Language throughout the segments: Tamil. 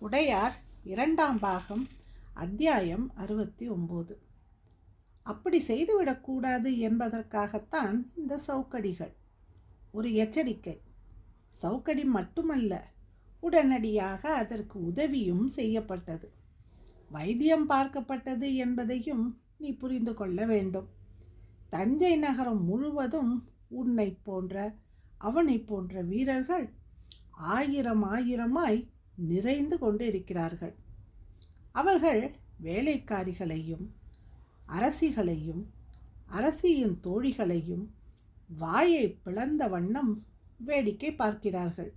உடையார் இரண்டாம் பாகம் அத்தியாயம் அறுபத்தி ஒம்பது. அப்படி செய்துவிடக்கூடாது என்பதற்காகத்தான் இந்த சவுக்கடிகள். ஒரு எச்சரிக்கை. சவுக்கடி மட்டுமல்ல உடனடியாக அதற்கு உதவியும் செய்யப்பட்டது. வைத்தியம் பார்க்கப்பட்டது என்பதையும் நீ புரிந்து கொள்ள வேண்டும். தஞ்சை நகரம் முழுவதும் உன்னை போன்ற அவனை போன்ற வீரர்கள் ஆயிரம் ஆயிரமாய் நிறைந்து கொண்டு இருக்கிறார்கள் அவர்கள் வேலைக்காரிகளையும் அரசிகளையும் அரசியின் தோழிகளையும் வாயை பிளந்த வண்ணம் வேடிக்கை பார்க்கிறார்கள்.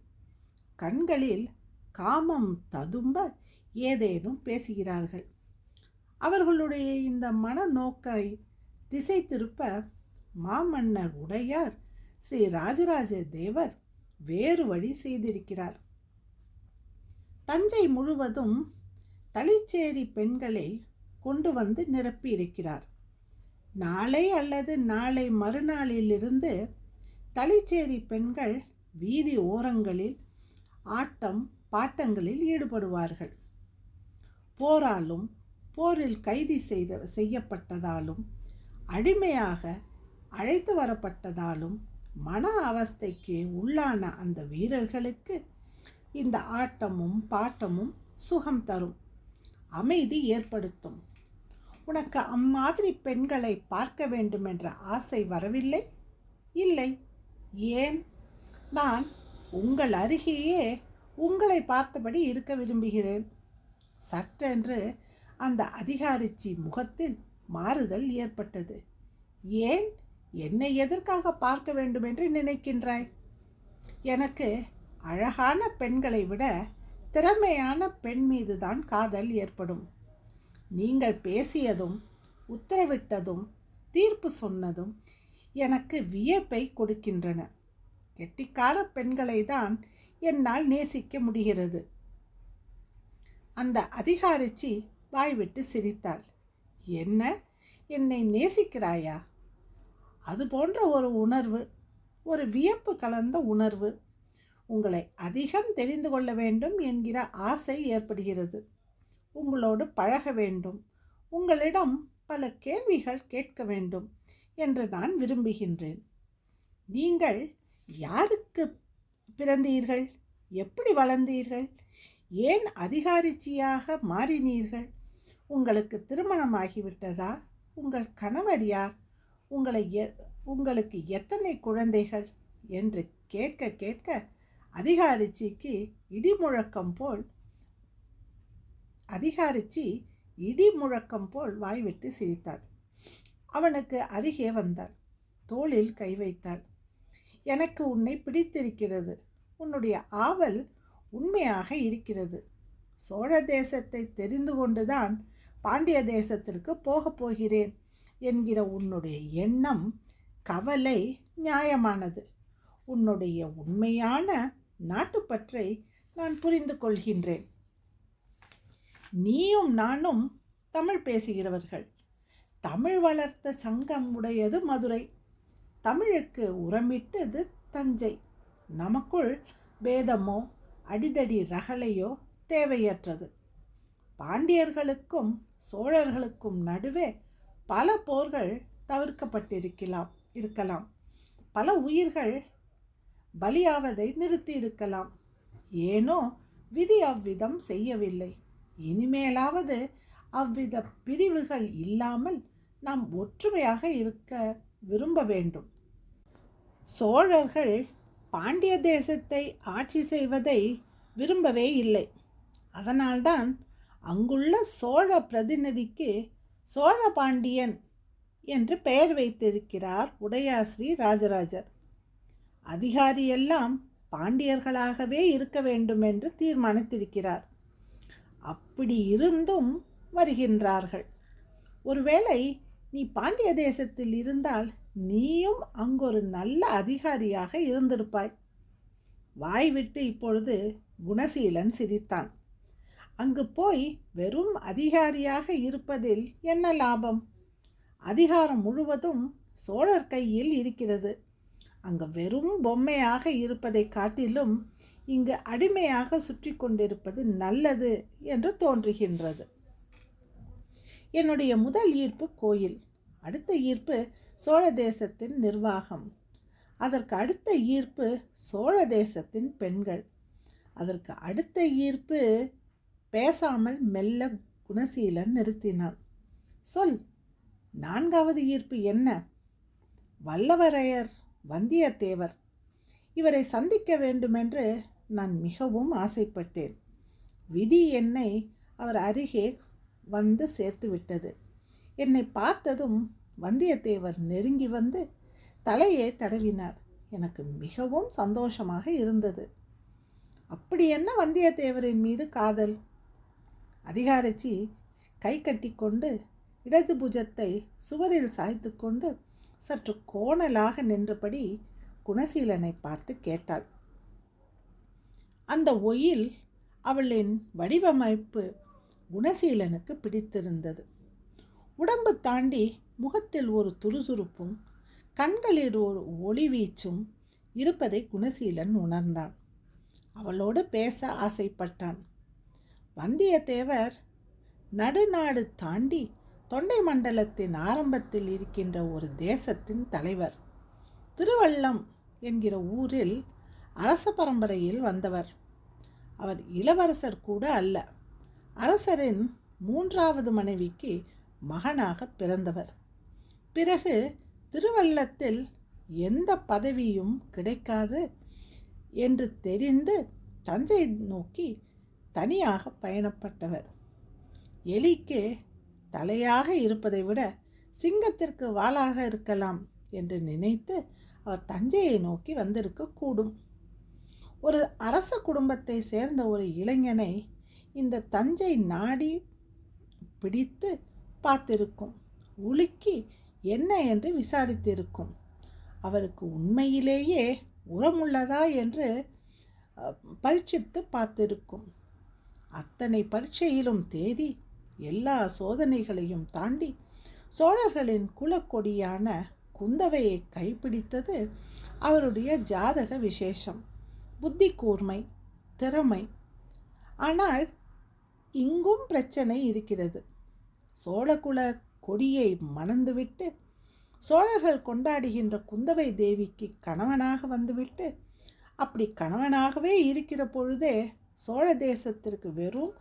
கண்களில் காமம் ததும்ப ஏதேனும் பேசுகிறார்கள். அவர்களுடைய இந்த மனநோக்கை திசை திருப்ப மாமன்னர் உடையார் ஸ்ரீ ராஜராஜ தேவர் வேறு வழி செய்திருக்கிறார். தஞ்சை முழுவதும் தளிச்சேரி பெண்களை கொண்டு வந்து நிரப்பியிருக்கிறார் நாளை அல்லது நாளை மறுநாளிலிருந்து தளிச்சேரி பெண்கள் வீதி ஓரங்களில் ஆட்டம் பாட்டங்களில் ஈடுபடுவார்கள். போராலும் போரில் கைது செய்த செய்யப்பட்டதாலும் அடிமையாக அழைத்து வரப்பட்டதாலும் மன அவஸ்தைக்கு உள்ளான அந்த வீரர்களுக்கு இந்த ஆட்டமும் பாட்டமும் சுகம் தரும். அமைதி ஏற்படுத்தும். உனக்கு அம்மாதிரி பெண்களை பார்க்க வேண்டும் என்ற ஆசை வரவில்லை? இல்லை. ஏன்? நான் உங்கள் அருகேயே உங்களை பார்த்தபடி இருக்க விரும்புகிறேன். சற்றென்று அந்த அதிகாரிச்சி முகத்தில் மாறுதல் ஏற்பட்டது. ஏன்? என்னை எதற்காக பார்க்க வேண்டும் என்று நினைக்கின்றாய்? எனக்கு அழகான பெண்களை விட திறமையான பெண் மீதுதான் காதல் ஏற்படும். நீங்கள் பேசியதும் உத்தரவிட்டதும் தீர்ப்பு சொன்னதும் எனக்கு வியப்பை கொடுக்கின்றன. கெட்டிக்கார பெண்களை தான் என்னால் நேசிக்க முடிகிறது. அந்த அதிகாரிச்சி வாய்விட்டு சிரித்தாள். என்ன? என்னை நேசிக்கிறாயா? அது போன்ற ஒரு உணர்வு ஒரு வியப்பு கலந்த உணர்வு. உங்களை அதிகம் தெரிந்து கொள்ள வேண்டும் என்கிற ஆசை ஏற்படுகிறது. உங்களோடு பழக வேண்டும். உங்களிடம் பல கேள்விகள் கேட்க வேண்டும் என்று நான் விரும்புகின்றேன். நீங்கள் யாருக்கு பிறந்தீர்கள்? எப்படி வளர்ந்தீர்கள்? ஏன் அதிகாரிச்சியாக மாறினீர்கள்? உங்களுக்கு திருமணமாகிவிட்டதா? உங்கள் கணவர் யார்? உங்களை எ உங்களுக்கு எத்தனை குழந்தைகள்? என்று கேட்க கேட்க அதிகாரிச்சிக்கு இடி முழக்கம் போல் அதிகாரிச்சி இடி முழக்கம் போல் வாய்விட்டு சிரித்தாள். அவனுக்கு அருகே வந்தாள். தோளில் கை வைத்தாள். எனக்கு உன்னை பிடித்திருக்கிறது. உன்னுடைய ஆவல் உண்மையாக இருக்கிறது. சோழ தேசத்தை தெரிந்து கொண்டுதான் பாண்டிய தேசத்திற்கு போகப் போகிறேன் என்கிற உன்னுடைய எண்ணம் கவலை நியாயமானது. உன்னுடைய உண்மையான நாட்டுப்பற்றை நான் புரிந்து கொள்கின்றேன். நீயும் நானும் தமிழ் பேசுகிறவர்கள். தமிழ் வளர்த்த சங்கம் உடையது மதுரை. தமிழுக்கு உரமிட்டது தஞ்சை. நமக்குள் பேதமோ அடிதடி ரகலையோ தேவையற்றது. பாண்டியர்களுக்கும் சோழர்களுக்கும் நடுவே பல போர்கள் தவிர்க்கப்பட்டிருக்கலாம் இருக்கலாம். பல உயிர்கள் பலியாவதை நிறுத்தி இருக்கலாம் ஏனோ விதி அவ்விதம் செய்யவில்லை. இனிமேலாவது அவ்வித பிரிவுகள் இல்லாமல் நாம் ஒற்றுமையாக இருக்க விரும்ப வேண்டும். சோழர்கள் பாண்டிய தேசத்தை ஆட்சி செய்வதை விரும்பவே இல்லை. அதனால்தான் அங்குள்ள சோழ பிரதிநிதிக்கு சோழ பாண்டியன் என்று பெயர் வைத்திருக்கிறார் உடையாஸ்ரீ ராஜராஜர். அதிகாரியெல்லாம் பாண்டியர்களாகவே இருக்க வேண்டும் என்று தீர்மானித்திருக்கிறார். அப்படி இருந்தும் வருகின்றார்கள். ஒருவேளை நீ பாண்டிய தேசத்தில் இருந்தால் நீயும் அங்கொரு நல்ல அதிகாரியாக இருந்திருப்பாய். வாய் விட்டு இப்பொழுது குணசீலன் சிரித்தான். அங்கு போய் வெறும் அதிகாரியாக இருப்பதில் என்ன லாபம்? அதிகாரம் முழுவதும் சோழர் கையில் இருக்கிறது. அங்கு வெறும் பொம்மையாக இருப்பதை காட்டிலும் இங்கு அடிமையாக சுற்றி கொண்டிருப்பது நல்லது என்று தோன்றுகின்றது. என்னுடைய முதல் ஈர்ப்பு கோயில் அடுத்த ஈர்ப்பு சோழ தேசத்தின் நிர்வாகம். அதற்கு அடுத்த ஈர்ப்பு சோழ தேசத்தின் பெண்கள். அதற்கு அடுத்த ஈர்ப்பு பேசாமல் மெல்ல குணசீலன் நிறுத்தினான். சொல் நான்காவது ஈர்ப்பு என்ன? வல்லவரையர். வந்தியத்தேவர். இவரை சந்திக்க வேண்டுமென்று நான் மிகவும் ஆசைப்பட்டேன். விதி என்னை அவர் அருகே வந்து சேர்த்து விட்டது. என்னை பார்த்ததும் வந்தியத்தேவர் நெருங்கி வந்து தலையை தடவினார். எனக்கு மிகவும் சந்தோஷமாக இருந்தது. அப்படி என்ன வந்தியத்தேவரின் மீது காதல்? அதிகாரச்சி கை கட்டிக்கொண்டு இடது புஜத்தை சுவரில் சாய்த்து கொண்டு சற்று கோணலாக நின்றபடி குணசீலனை பார்த்து கேட்டாள். அந்த ஒயில் அவளின் வடிவமைப்பு குணசீலனுக்கு பிடித்திருந்தது. உடம்பு தாண்டி முகத்தில் ஒரு துருதுருப்பும் கண்களில் ஒரு ஒளிவீச்சும் இருப்பதை குணசீலன் உணர்ந்தான். அவளோடு பேச ஆசைப்பட்டான். வந்தியத்தேவர் நடுநாடு தாண்டி தொண்டை மண்டலத்தின் ஆரம்பத்தில் இருக்கின்ற ஒரு தேசத்தின் தலைவர். திருவள்ளம் என்கிற ஊரில் அரச பரம்பரையில் வந்தவர். அவர் இளவரசர் கூட அல்ல. அரசரின் மூன்றாவது மனைவிக்கு மகனாக பிறந்தவர். பிறகு திருவள்ளத்தில் எந்த பதவியும் கிடைக்காது என்று தெரிந்து தஞ்சை நோக்கி தனியாக பயணப்பட்டவர். எலிக்கு தலையாக இருப்பதை விட சிங்கத்திற்கு வாளாக இருக்கலாம் என்று நினைத்து அவர் தஞ்சையை நோக்கி வந்திருக்கக்கூடும் ஒரு அரச குடும்பத்தை சேர்ந்த ஒரு இளைஞனை இந்த தஞ்சை நாடி பிடித்து பார்த்திருக்கும். உலுக்கி என்ன என்று விசாரித்திருக்கும். அவருக்கு உண்மையிலேயே உரமுள்ளதா என்று பரீட்சித்து பார்த்திருக்கும். அத்தனை பரீட்சையிலும் தேதி எல்லா சோதனைகளையும் தாண்டி சோழர்களின் குலக்கொடியான குந்தவையை கைப்பிடித்தது அவருடைய ஜாதக விசேஷம். புத்தி கூர்மை திறமை. ஆனால் இங்கும் பிரச்சனை இருக்கிறது. சோழகுல கொடியை மணந்துவிட்டு சோழர்கள் கொண்டாடுகின்ற குந்தவை தேவிக்கு கணவனாக வந்துவிட்டு அப்படி கணவனாகவே இருக்கிற பொழுதே சோழ தேசத்திற்கு வெறும்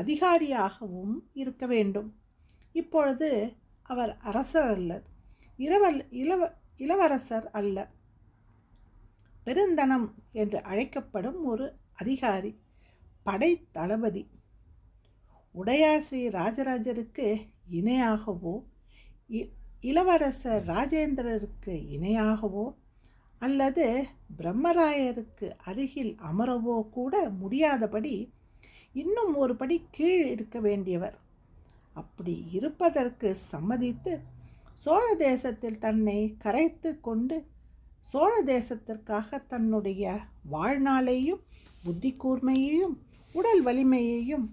அதிகாரியாகவும் இருக்க வேண்டும். இப்பொழுது அவர் அரசர் அல்ல. இரவல் இளவ இளவரசர் அல்ல. பெருந்தனம் என்று அழைக்கப்படும் ஒரு அதிகாரி படை தளபதி. உடையார் ஸ்ரீ ராஜராஜருக்கு இணையாகவோ இளவரசர் ராஜேந்திரருக்கு இணையாகவோ அல்லது பிரம்மராயருக்கு அருகில் அமரவோ கூட முடியாதபடி இன்னும் ஒரு படி கீழ் இருக்க வேண்டியவர். அப்படி இருப்பதற்கு சம்மதித்து சோழ தேசத்தில் தன்னை கரைத்து கொண்டு சோழ தேசத்திற்காக தன்னுடைய வாழ்நாளையும் புத்தி கூர்மையையும் உடல் வலிமையையும்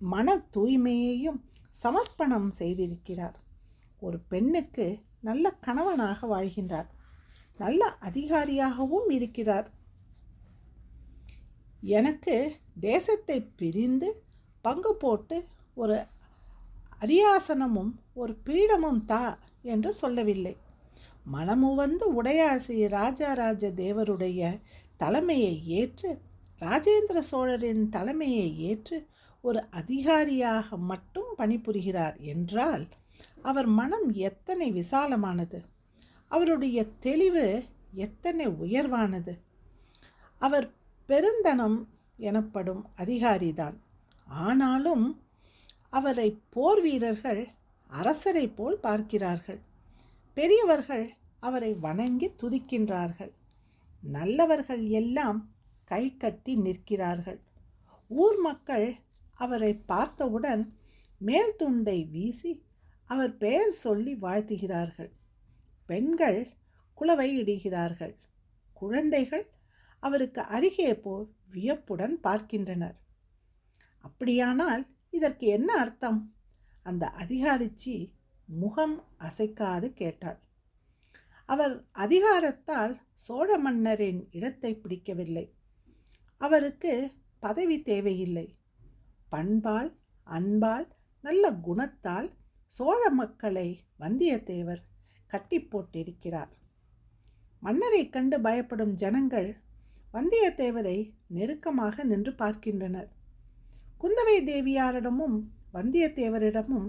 மன தூய்மையையும் சமர்ப்பணம் செய்திருக்கிறார். ஒரு பெண்ணுக்கு நல்ல கணவனாக வாழ்கின்றார். நல்ல அதிகாரியாகவும் இருக்கிறார். எனக்கு தேசத்தை பிரிந்து பங்கு போட்டு ஒரு அரியாசனமும் ஒரு பீடமும் தா என்று சொல்லவில்லை. மனமுவந்து உடையார் ராஜாராஜ தேவருடைய தலைமையை ஏற்று ராஜேந்திர சோழரின் தலைமையை ஏற்று ஒரு அதிகாரியாக மட்டும் பணிபுரிகிறார் என்றால் அவர் மனம் எத்தனை விசாலமானது? அவருடைய தெளிவு எத்தனை உயர்வானது? அவர் பெருந்தனம் எனப்படும் அதிகாரிதான். ஆனாலும் அவரை போர் வீரர்கள் அரசரை போல் பார்க்கிறார்கள். பெரியவர்கள் அவரை வணங்கி துதிக்கின்றார்கள். நல்லவர்கள் எல்லாம் கை கட்டி நிற்கிறார்கள். ஊர் மக்கள் அவரை பார்த்தவுடன் மேல் துண்டை வீசி அவர் பெயர் சொல்லி வாழ்த்துகிறார்கள். பெண்கள் குளவை இடுகிறார்கள். குழந்தைகள் அவருக்கு அருகே போய் வியப்புடன் பார்க்கின்றனர். அப்படியானால் இதற்கு என்ன அர்த்தம்? அந்த அதிகாரிச்சி முகம் அசைக்காது கேட்டாள். அவர் அதிகாரத்தால் சோழ மன்னரின் இடத்தை பிடிக்கவில்லை. அவருக்கு பதவி தேவையில்லை. பண்பால் அன்பால் நல்ல குணத்தால் சோழ மக்களை வந்தியத்தேவர் கட்டி போட்டிருக்கிறார். மன்னரை கண்டு பயப்படும் ஜனங்கள் வந்தியத்தேவரை நெருக்கமாக நின்று பார்க்கின்றனர். குந்தவை தேவியாரிடமும் வந்தியத்தேவரிடமும்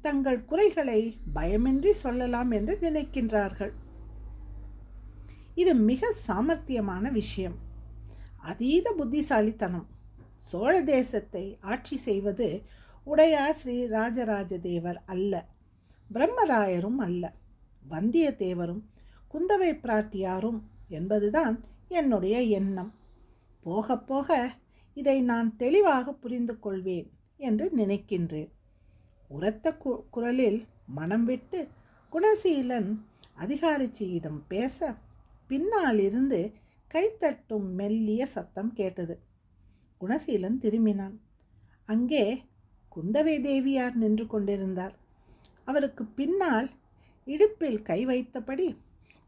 தங்கள் குறைகளை பயமின்றி சொல்லலாம் என்று நினைக்கின்றார்கள். இது மிக சாமர்த்தியமான விஷயம். அதீத புத்திசாலித்தனம். சோழ தேசத்தை ஆட்சி செய்வது உடையார் ஸ்ரீ ராஜராஜ தேவர் அல்ல பிரம்மராயரும் அல்ல. வந்தியத்தேவரும் குந்தவை பிராட்டியாரும் என்பதுதான் என்னுடைய எண்ணம். போக போக இதை நான் தெளிவாக புரிந்து கொள்வேன் என்று நினைக்கின்றேன். உரத்த கு குரலில் மனம் விட்டு குணசீலன் அதிகாரிச்சியிடம் பேச பின்னாலிருந்து கைத்தட்டும் மெல்லிய சத்தம் கேட்டது. குணசீலன் திரும்பினான். அங்கே குந்தவை தேவியார் நின்று கொண்டிருந்தார். அவருக்கு பின்னால் இடுப்பில் கை வைத்தபடி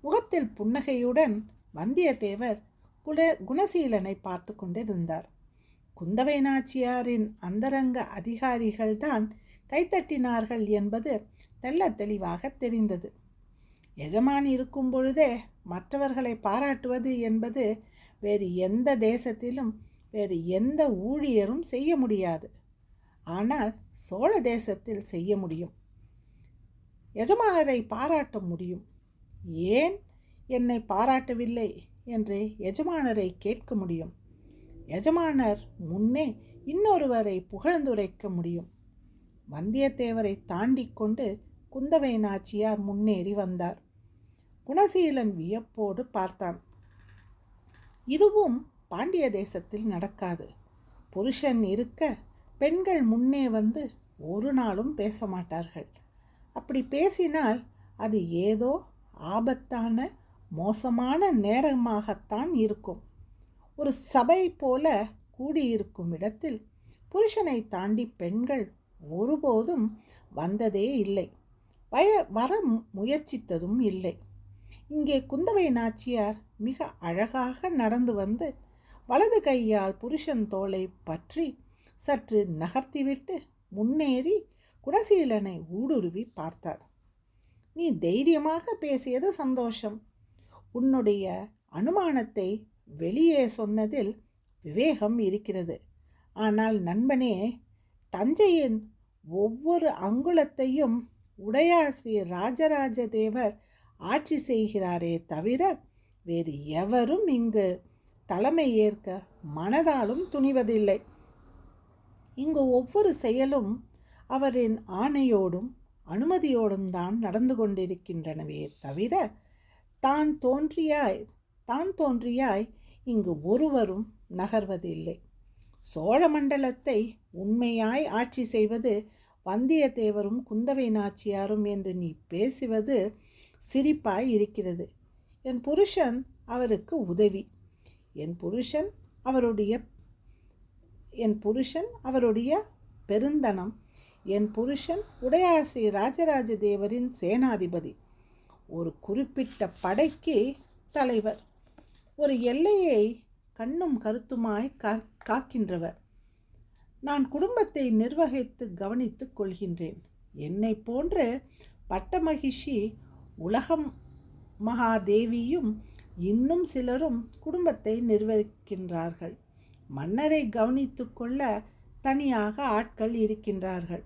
முகத்தில் புன்னகையுடன் வந்தியத்தேவர் குல குணசீலனை பார்த்து கொண்டிருந்தார். குந்தவை நாச்சியாரின் அந்தரங்க அதிகாரிகள்தான் கைத்தட்டினார்கள் என்பது தெள்ள தெளிவாக தெரிந்தது. எஜமான் இருக்கும் பொழுதே மற்றவர்களை பாராட்டுவது என்பது வேறு எந்த தேசத்திலும் வேறு எந்த ஊழியரும் செய்ய முடியாது. ஆனால் சோழ தேசத்தில் செய்ய முடியும். எஜமானரை பாராட்ட முடியும். ஏன்? என்னை பாராட்டவில்லை என்று எஜமானரை கேட்க முடியும். எஜமானர் முன்னே இன்னொருவரை புகழ்ந்துரைக்க முடியும். வந்தியத்தேவரை தாண்டி கொண்டு குந்தவை நாச்சியார் முன்னேறி வந்தார். குணசீலன் வியப்போடு பார்த்தான். இதுவும் பாண்டிய தேசத்தில் நடக்காது. புருஷன் இருக்க பெண்கள் முன்னே வந்து ஒரு நாளும் பேச மாட்டார்கள் அப்படி பேசினால் அது ஏதோ ஆபத்தான மோசமான நேரமாகத்தான் இருக்கும். ஒரு சபை போல கூடியிருக்கும் இடத்தில் புருஷனை தாண்டி பெண்கள் ஒருபோதும் வந்ததே இல்லை. வய வர முயற்சித்ததும் இல்லை. இங்கே குந்தவை நாச்சியார் மிக அழகாக நடந்து வந்து வலது கையால் புருஷன் தோலை பற்றி சற்று நகர்த்திவிட்டு முன்னேறி குடசீலனை ஊடுருவி பார்த்தார். நீ தைரியமாக பேசியது சந்தோஷம். உன்னுடைய அனுமானத்தை வெளியே சொன்னதில் விவேகம் இருக்கிறது. ஆனால் நண்பனே தஞ்சையின் ஒவ்வொரு அங்குலத்தையும் உடையார் ஸ்ரீ ராஜராஜ தேவர் ஆட்சி செய்கிறாரே தவிர வேறு எவரும் இங்கு தலைமை ஏற்க மனதாலும் துணிவதில்லை. இங்கு ஒவ்வொரு செயலும் அவரின் ஆணையோடும் அனுமதியோடும் தான் நடந்து கொண்டிருக்கின்றனவே தவிர தான் தோன்றியாய் தான் தோன்றியாய் இங்கு ஒருவரும் நகர்வதில்லை. சோழ மண்டலத்தை உண்மையாய் ஆட்சி செய்வது வந்தியத்தேவரும் குந்தவை நாச்சியாரும் என்று நீ பேசுவது சிரிப்பாய் இருக்கிறது. என் புருஷன் அவருக்கு உதவி. என் புருஷன் அவருடைய என் புருஷன் அவருடைய பெருந்தனம். என் புருஷன் உடையார் ஸ்ரீ ராஜராஜ தேவரின் சேனாதிபதி. ஒரு குறிப்பிட்ட படைக்கு தலைவர். ஒரு எல்லையை கண்ணும் கருத்துமாய் காக்கின்றவர். நான் குடும்பத்தை நிர்வகித்து கவனித்துக் கொள்கின்றேன். என்னை போன்ற பட்டமகிஷி உலகம் மகாதேவியும் இன்னும் சிலரும் குடும்பத்தை நிர்வகிக்கின்றார்கள். மன்னரை கவனித்து கொள்ள தனியாக ஆட்கள் இருக்கின்றார்கள்.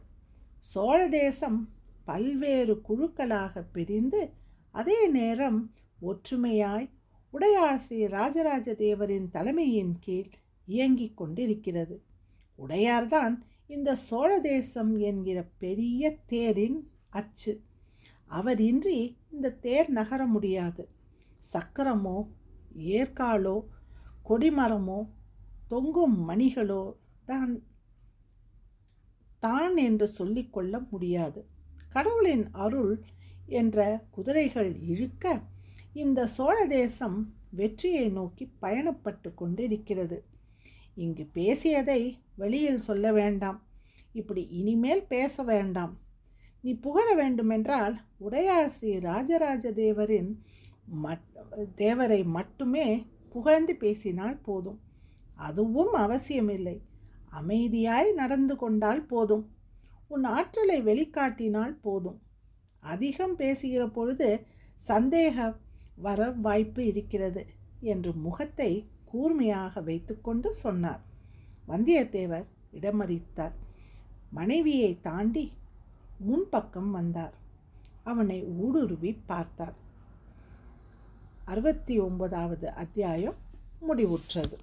சோழ தேசம் பல்வேறு குழுக்களாக பிரிந்து அதே நேரம் ஒற்றுமையாய் உடையார் ஸ்ரீ ராஜராஜ தேவரின் தலைமையின் கீழ் இயங்கிக் கொண்டிருக்கிறது. உடையார்தான் இந்த சோழ தேசம் என்கிற பெரிய தேரின் அச்சு. அவர் இன்றி இந்த தேர் நகர முடியாது. சக்கரமோ ஏற்காலோ கொடிமரமோ தொங்கும் மணிகளோ தான் தான் என்று சொல்லிக்கொள்ள முடியாது. கடவுளின் அருள் என்ற குதிரைகள் இழுக்க இந்த சோழ தேசம் வெற்றியை நோக்கி பயணப்பட்டு கொண்டிருக்கிறது. இங்கு பேசியதை வெளியில் சொல்ல வேண்டாம். இப்படி இனிமேல் பேச வேண்டாம். நீ புகழ வேண்டுமென்றால் உடையார் ஸ்ரீ ராஜராஜ தேவரின் மட் தேவரை மட்டுமே புகழ்ந்து பேசினால் போதும். அதுவும் அவசியமில்லை. அமைதியாய் நடந்து கொண்டால் போதும். உன் ஆற்றலை வெளிக்காட்டினால் போதும். அதிகம் பேசுகிற பொழுது சந்தேகம் வர வாய்ப்பு இருக்கிறது என்று முகத்தை கூர்மையாக வைத்துக்கொண்டு சொன்னார். வந்தியத்தேவர் இடமறித்தார். மனைவியை தாண்டி முன்பக்கம் வந்தார். அவனை ஊடுருவி பார்த்தார். அறுபத்தி ஒன்பதாவது அத்தியாயம் முடிவுற்றது.